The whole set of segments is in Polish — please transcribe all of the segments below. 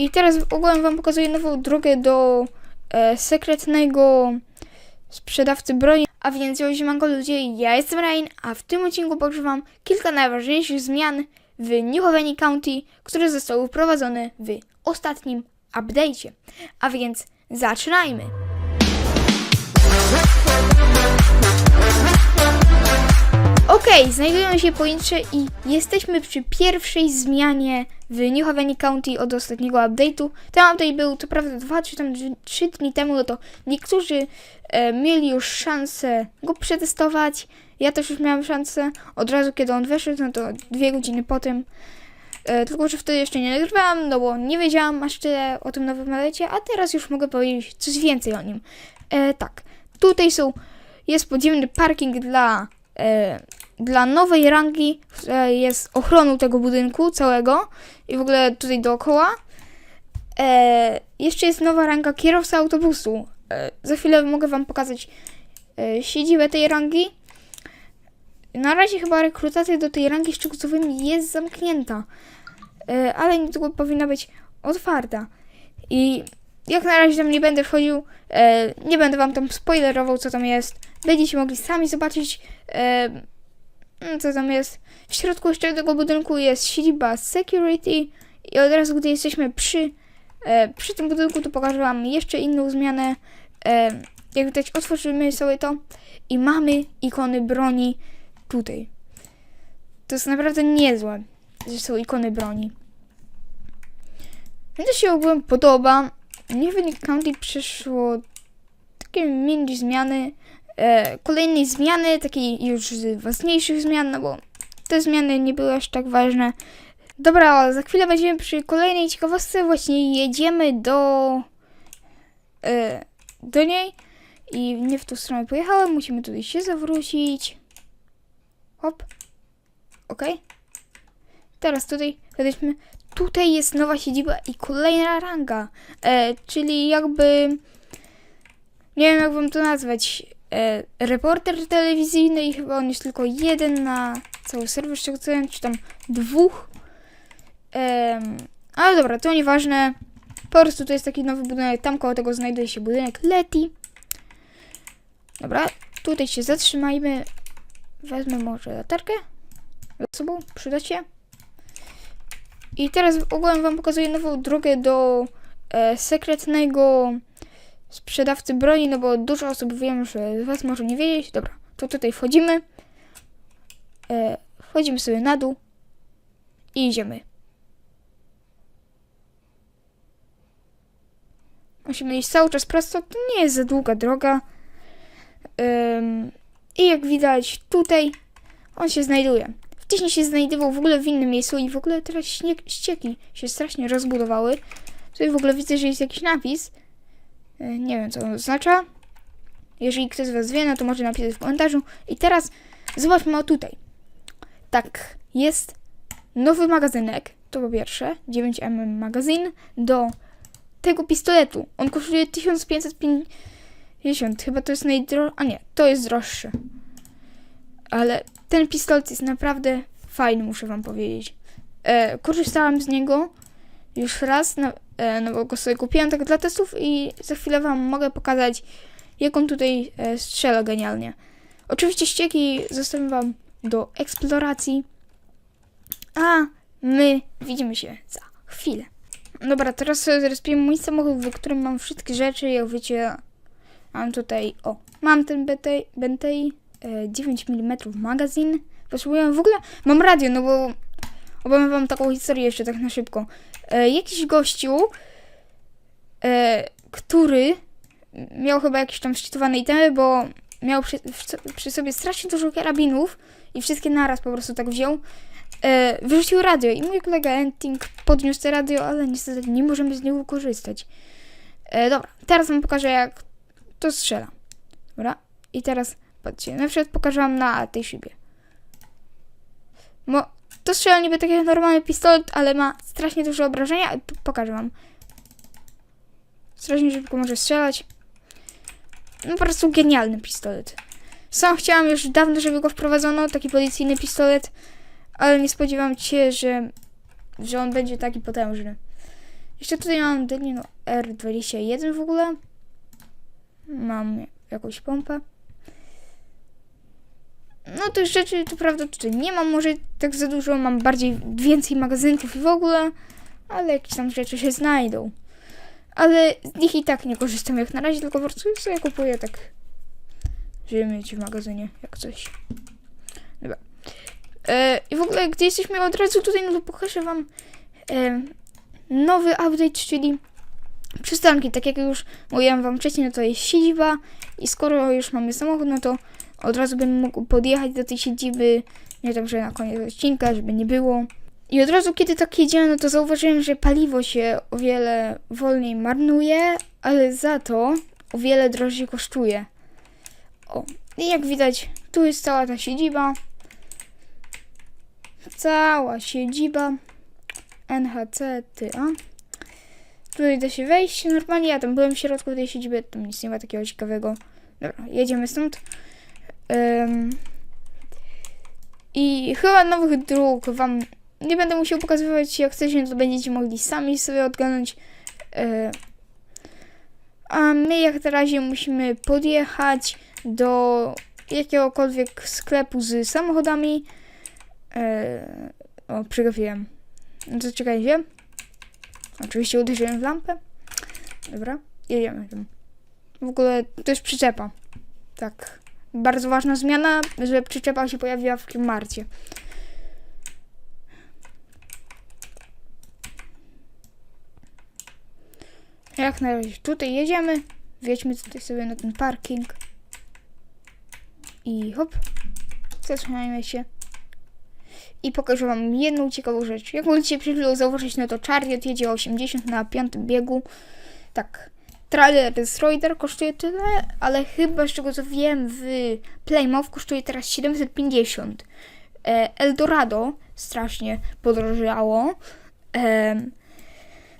I teraz ogólnie wam pokazuję nową drogę do e, sekretnego sprzedawcy broni. A więc jo, siemanko ludzie, ja jestem Rain, a w tym odcinku pokażę wam kilka najważniejszych zmian w New Haven County, które zostały wprowadzone w ostatnim update'cie. A więc zaczynajmy! Okej, znajdujemy się po intrze i jesteśmy przy pierwszej zmianie w New Haven County od ostatniego update'u. Ten update był to prawda 2 czy tam 3 dni temu, no to niektórzy e, mieli już szansę go przetestować. Ja też już miałam szansę od razu kiedy on wyszedł, no to dwie godziny potem. E, tylko, że wtedy jeszcze nie nagrywałam, no bo nie wiedziałam aż tyle o tym nowym update'cie, a teraz już mogę powiedzieć coś więcej o nim. E, tak, tutaj są, jest podziemny parking dla dla nowej rangi, która jest ochroną tego budynku całego i w ogóle tutaj dookoła. E, jeszcze jest nowa ranga kierowca autobusu. E, za chwilę mogę Wam pokazać e, siedzibę tej rangi. Na razie chyba rekrutacja do tej rangi szczegółowej jest zamknięta, e, ale niedługo powinna być otwarta. I jak na razie tam nie będę wchodził, e, nie będę Wam tam spoilerował, co tam jest. Będziecie mogli sami zobaczyć. Mm, co tam jest. W środku jeszcze tego budynku jest siedziba security i od razu, gdy jesteśmy przy, e, przy tym budynku, to pokażę Wam jeszcze inną zmianę. Jak widać, otworzymy sobie to i mamy ikony broni tutaj. To jest naprawdę niezłe, że są ikony broni. Mi to się ogólnie podoba. Nie wiem, County przyszło takie mini zmiany e, kolejnej zmiany, takiej już ważniejszych zmian, no bo te zmiany nie były aż tak ważne. Dobra, za chwilę będziemy przy kolejnej ciekawostce, właśnie jedziemy do e, do niej i nie w tą stronę pojechałem, musimy tutaj się zawrócić. Hop. Ok. Teraz tutaj jesteśmy. Tutaj jest nowa siedziba i kolejna ranga, e, czyli jakby nie wiem jak wam to nazwać e, reporter telewizyjny i chyba on jest tylko jeden na cały serwer, czy tam dwóch. Ale dobra, to nieważne. Po prostu to jest taki nowy budynek. Tam koło tego znajduje się budynek Leti. Dobra, tutaj się zatrzymajmy. Wezmę może latarkę. Ze sobą, przyda się. I teraz ogólnie wam pokazuję nową drogę do e, sekretnego sprzedawcy broni, no bo dużo osób wiem, że Was może nie wiedzieć. Dobra, to tutaj wchodzimy. E, wchodzimy sobie na dół i idziemy. Musimy iść cały czas prosto, to nie jest za długa droga. I jak widać tutaj on się znajduje. Wcześniej się znajdował w ogóle w innym miejscu i w ogóle teraz śnieg, ścieki się strasznie rozbudowały. Tutaj w ogóle widzę, że jest jakiś napis. E, Nie wiem, co on oznacza. Jeżeli ktoś z Was wie, no to może napisać w komentarzu. I teraz zobaczmy o tutaj. Tak, jest nowy magazynek. To po pierwsze, 9mm magazyn do tego pistoletu. On kosztuje 1550. Chyba to jest najdroższy. A nie, to jest droższy. Ale ten pistolet jest naprawdę fajny, muszę Wam powiedzieć. E, korzystałam z niego już raz, na, e, no bo go sobie kupiłem tak dla testów i za chwilę Wam mogę pokazać, jak on tutaj e, strzela genialnie. Oczywiście ścieki zostawiam Wam do eksploracji, a my widzimy się za chwilę. Dobra, teraz sobie zrespiłem mój samochód, w którym mam wszystkie rzeczy, jak wiecie, mam tutaj, o, mam ten Bentay e, 9 mm magazyn, potrzebuję w ogóle, mam radio, no bo opowiem Wam taką historię jeszcze tak na szybko e, jakiś gościu, e, który miał chyba jakieś tam szczytowane itemy, bo miał przy, przy sobie strasznie dużo karabinów i wszystkie naraz po prostu tak wziął. E, wyrzucił radio i mój kolega Enting podniósł te radio, ale niestety nie możemy z niego korzystać. E, dobra, teraz wam pokażę jak to strzela. Dobra, i teraz patrzcie, na przykład pokażę wam na tej szybie. Mo, to strzela niby taki normalny pistolet, ale ma strasznie dużo obrażenia. Pokażę wam. Strasznie szybko może strzelać. No po prostu genialny pistolet. Sam chciałam już dawno, żeby go wprowadzono, taki policyjny pistolet, ale nie spodziewam się, że, że on będzie taki potężny. Jeszcze tutaj mam Delino R21 w ogóle. Mam jakąś pompę. No tych rzeczy, to prawda, tutaj nie mam może tak za dużo, mam bardziej więcej magazynków i w ogóle, ale jakieś tam rzeczy się znajdą. Ale z nich i tak nie korzystam jak na razie, tylko po prostu sobie kupuję tak, żeby mieć w magazynie jak coś. Dobra. E, I w ogóle, gdy jesteśmy od razu tutaj, no to pokażę wam e, nowy update, czyli przystanki. Tak jak już mówiłam wam wcześniej, no to jest siedziba i skoro już mamy samochód, no to od razu bym mógł podjechać do tej siedziby, nie że na koniec odcinka, żeby nie było. I od razu, kiedy tak jedziemy, no to zauważyłem, że paliwo się o wiele wolniej marnuje, ale za to o wiele drożej kosztuje. O, i jak widać, tu jest cała ta siedziba. Cała siedziba. NHC, TA. Tutaj da się wejść. Normalnie ja tam byłem w środku tej siedziby, tam nic nie ma takiego ciekawego. Dobra, jedziemy stąd. I chyba nowych dróg wam nie będę musiał pokazywać. Jak chcecie, to będziecie mogli sami sobie odgadnąć. A my jak na razie musimy podjechać do jakiegokolwiek sklepu z samochodami. O, przegapiłem. No to czekajcie. Oczywiście uderzyłem w lampę. Dobra, jedziemy tam. W ogóle to jest przyczepa. Tak. Bardzo ważna zmiana, że przyczepa się pojawiła w marcie. Jak na razie tutaj jedziemy. Wjedźmy tutaj sobie na ten parking. I hop. Zatrzymajmy się. I pokażę wam jedną ciekawą rzecz. Jak możecie przed zauważyć, no to Chariot jedzie 80 na piątym biegu. Tak. Trailer Destroyer kosztuje tyle, ale chyba z czego co wiem w Plymouth kosztuje teraz 750. E, Eldorado strasznie podrożało. E,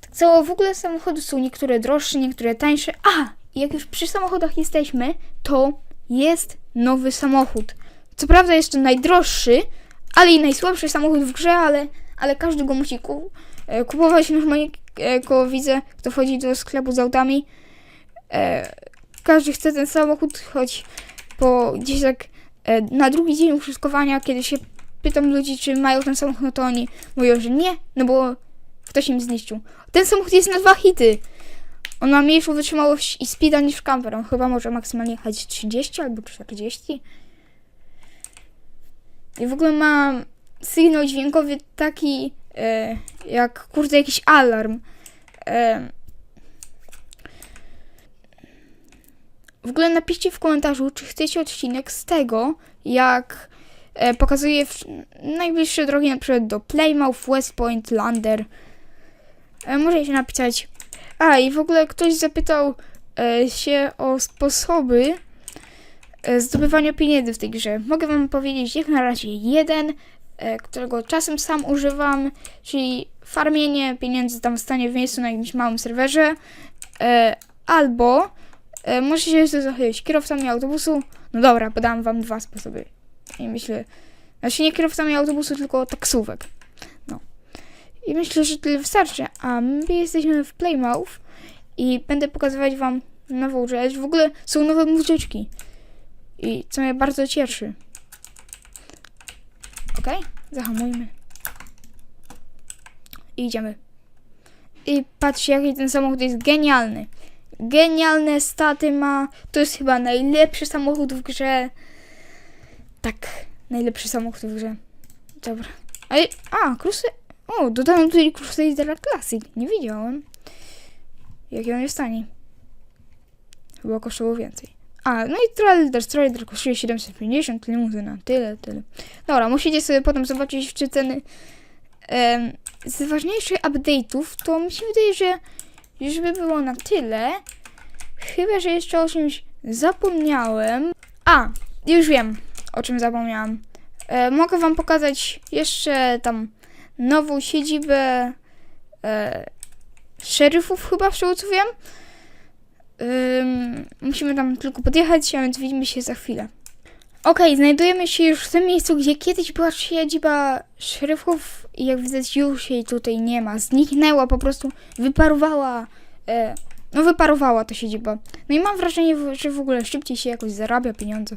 tak cało w ogóle samochody są niektóre droższe, niektóre tańsze. A! Jak już przy samochodach jesteśmy, to jest nowy samochód. Co prawda jest to najdroższy, ale i najsłabszy samochód w grze, ale, ale każdy go musi ku, e, kupować. Normalnie e, koło widzę, kto wchodzi do sklepu z autami. E, każdy chce ten samochód, choć po gdzieś tak e, na drugi dzień użytkowania, kiedy się pytam ludzi, czy mają ten samochód, no to oni mówią, że nie, no bo ktoś im zniszczył. Ten samochód jest na dwa hity. On ma mniejszą wytrzymałość i speeda niż camper. On chyba może maksymalnie jechać 30 albo 40. I w ogóle ma sygnał dźwiękowy taki, e, jak kurde jakiś alarm. E, w ogóle napiszcie w komentarzu, czy chcecie odcinek z tego, jak e, pokazuje w, najbliższe drogi na przykład do Plymouth, West Point, Lander. E, możecie napisać. A i w ogóle ktoś zapytał się o sposoby zdobywania pieniędzy w tej grze. Mogę wam powiedzieć jak na razie jeden, którego czasem sam używam, czyli farmienie pieniędzy tam w stanie w miejscu na jakimś małym serwerze, e, albo e, możecie się zachęcić kierowcami autobusu. No dobra, podam wam dwa sposoby. I myślę, znaczy nie kierowcami autobusu, tylko taksówek. No. I myślę, że tyle wystarczy. A my jesteśmy w Plymouth i będę pokazywać wam nową rzecz. W ogóle są nowe muzyczki. I co mnie bardzo cieszy. Ok, zahamujmy. I idziemy. I patrzcie, jaki ten samochód jest genialny. Genialne staty ma. To jest chyba najlepszy samochód w grze. Tak, najlepszy samochód w grze. Dobra. Ale, a, Crusade. O, dodałem tutaj Crusader Classic. Nie widziałem. Jaki on jest tani. Chyba kosztowało więcej. A, no i Trail Destroyer kosztuje 750, limuzyna, tyle, tyle. Dobra, musicie sobie potem zobaczyć, czy ceny em, z ważniejszych update'ów, to mi się wydaje, że już by było na tyle. Chyba, że jeszcze o czymś zapomniałem. A, już wiem, o czym zapomniałam. E, mogę wam pokazać jeszcze tam nową siedzibę e, szeryfów chyba, z czego co wiem. Ym, musimy tam tylko podjechać, a więc widzimy się za chwilę. Okej, znajdujemy się już w tym miejscu, gdzie kiedyś była siedziba szeryfów i jak widać już jej tutaj nie ma. Zniknęła, po prostu wyparowała, e, no wyparowała ta siedziba. No i mam wrażenie, że w ogóle szybciej się jakoś zarabia pieniądze.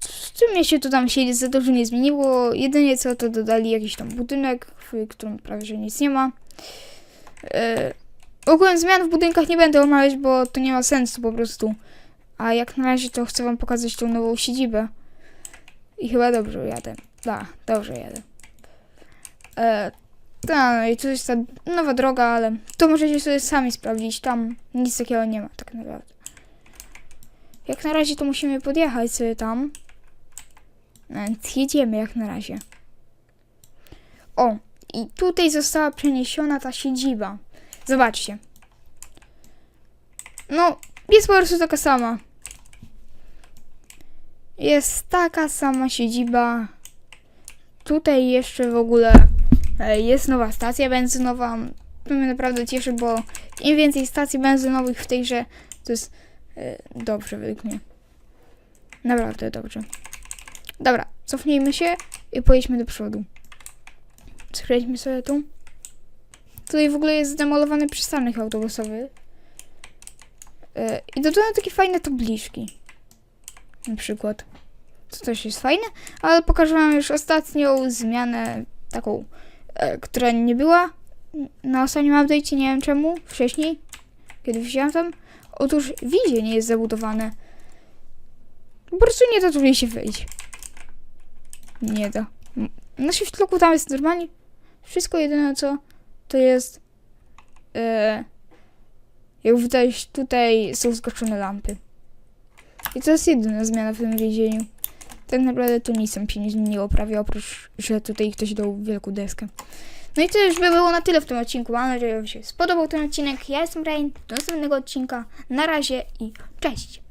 W tym mieście to tam się za dużo nie zmieniło. Jedynie co to dodali jakiś tam budynek, w którym prawie że nic nie ma. E, ogółem zmian w budynkach nie będę omawiać, bo to nie ma sensu po prostu. A jak na razie to chcę wam pokazać tą nową siedzibę. I chyba dobrze jadę. Da, dobrze jadę. E, ta, no i tu jest ta nowa droga, ale to możecie sobie sami sprawdzić. Tam nic takiego nie ma tak naprawdę. Jak na razie to musimy podjechać sobie tam. Więc jedziemy jak na razie. O, i tutaj została przeniesiona ta siedziba. Zobaczcie. No, jest po prostu taka sama. Jest taka sama siedziba. Tutaj jeszcze w ogóle e, jest nowa stacja benzynowa. To mnie naprawdę cieszy, bo im więcej stacji benzynowych w tej grze, to jest e, dobrze według mnie. Naprawdę dobrze. Dobra, cofnijmy się i pojedźmy do przodu. Skręćmy sobie tu. Tutaj w ogóle jest zdemolowany przystanek autobusowy. E, I dodają takie fajne tabliczki. Na przykład. To też jest fajne, ale pokażę wam już ostatnią zmianę, taką, e, która nie była na ostatnim update'cie, nie wiem czemu, wcześniej, kiedy wziąłem tam. Otóż widzie nie jest zabudowane. Po prostu nie da tutaj się wejść. Nie da. Na shiftlocku tam jest normalnie wszystko jedyne co to jest e, jak widać tutaj są zgaszone lampy. I to jest jedyna zmiana w tym więzieniu. Tak naprawdę tu nic się nie zmieniło prawie, oprócz, że tutaj ktoś dał wielką deskę. No i to już by było na tyle w tym odcinku. Mam nadzieję, że Wam się spodobał ten odcinek. Ja jestem Rain. Do następnego odcinka. Na razie i cześć!